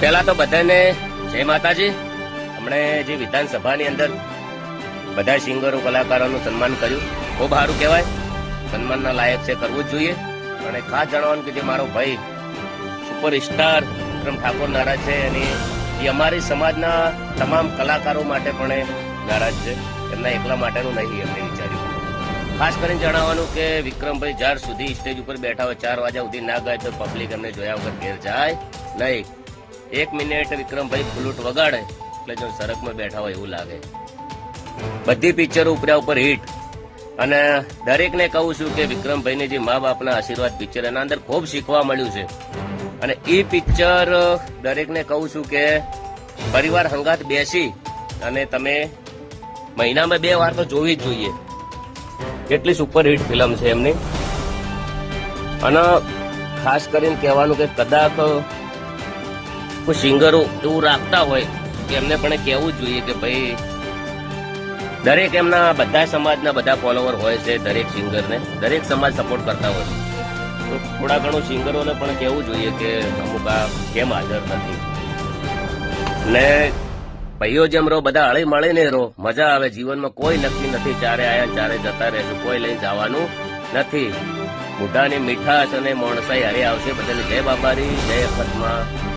પહેલા તો બધાને જય માતાજી. હમણે જે વિધાનસભાની અંદર બધા સિંગરો, કલાકારોનું સન્માન કર્યું ખૂબ સારું કહેવાય. સન્માનના લાયક છે, કરવું જ જોઈએ. અને ખાસ જણાવવાનું કે જે મારો ભાઈ, સુપરસ્ટાર વિક્રમ ઠાકોર નારાજ છે, અને એ અમારી સમાજના તમામ કલાકારો માટે પણ નારાજ છે. એમના એકલા માટેનું નહીં એમને વિચાર્યું. ખાસ કરીને જણાવવાનું કે વિક્રમભાઈ જ્યાર સુધી સ્ટેજ ઉપર બેઠા હોય, ચાર વાગ્યા સુધી ના ગાય તો પબ્લિક એમને જોયા વગર ઘેર જાય નહીં. એક મિનિટ વિક્રમભાઈ ફ્લૂટ વગાડે, એટલે જો સરકમાં બેઠા હોય એવું લાગે. બધી પિક્ચરો ઉપર્યા ઉપર હિટ અને દરેકને કહું છું કે વિક્રમભાઈને જે મા બાપના આશીર્વાદ પિક્ચર એના અંદર ખૂબ શીખવા મળ્યું છે. અને એ પિક્ચર દરેકને કહું છું કે પરિવાર હંગાત બેસી અને તમે મહિનામાં બે વાર તો જોવી જ જોઈએ. કેટલી સુપર હિટ ફિલ્મ છે એમની. અને ખાસ કરીને કહેવાનું કે કદાચ સિંગરો એવું રાખતા હોય એમને પણ કહેવું જોઈએ કે ભાઈ, દરેક એમના બધા સમાજના બધા ફોલોવર હોય છે દરેક સિંગરને, દરેક સમાજ સપોર્ટ કરતા હોય તો થોડા ઘણું સિંગરોને પણ કહેવું જોઈએ કે અમુક આ કેમ હાજર નથી. ને ભાઈઓ જેમ રહો, બધા હળી મળીને રહો, મજા આવે, જીવનમાં કોઈ નક્કી નથી ચારે આયા ચારે જતા રહેશું કોઈ લઈને જવાનું નથી. મોઢાની મીઠાશ અને મોણસાઈ હરે આવશે, બધાને જય બાબારી, જય અખતમાં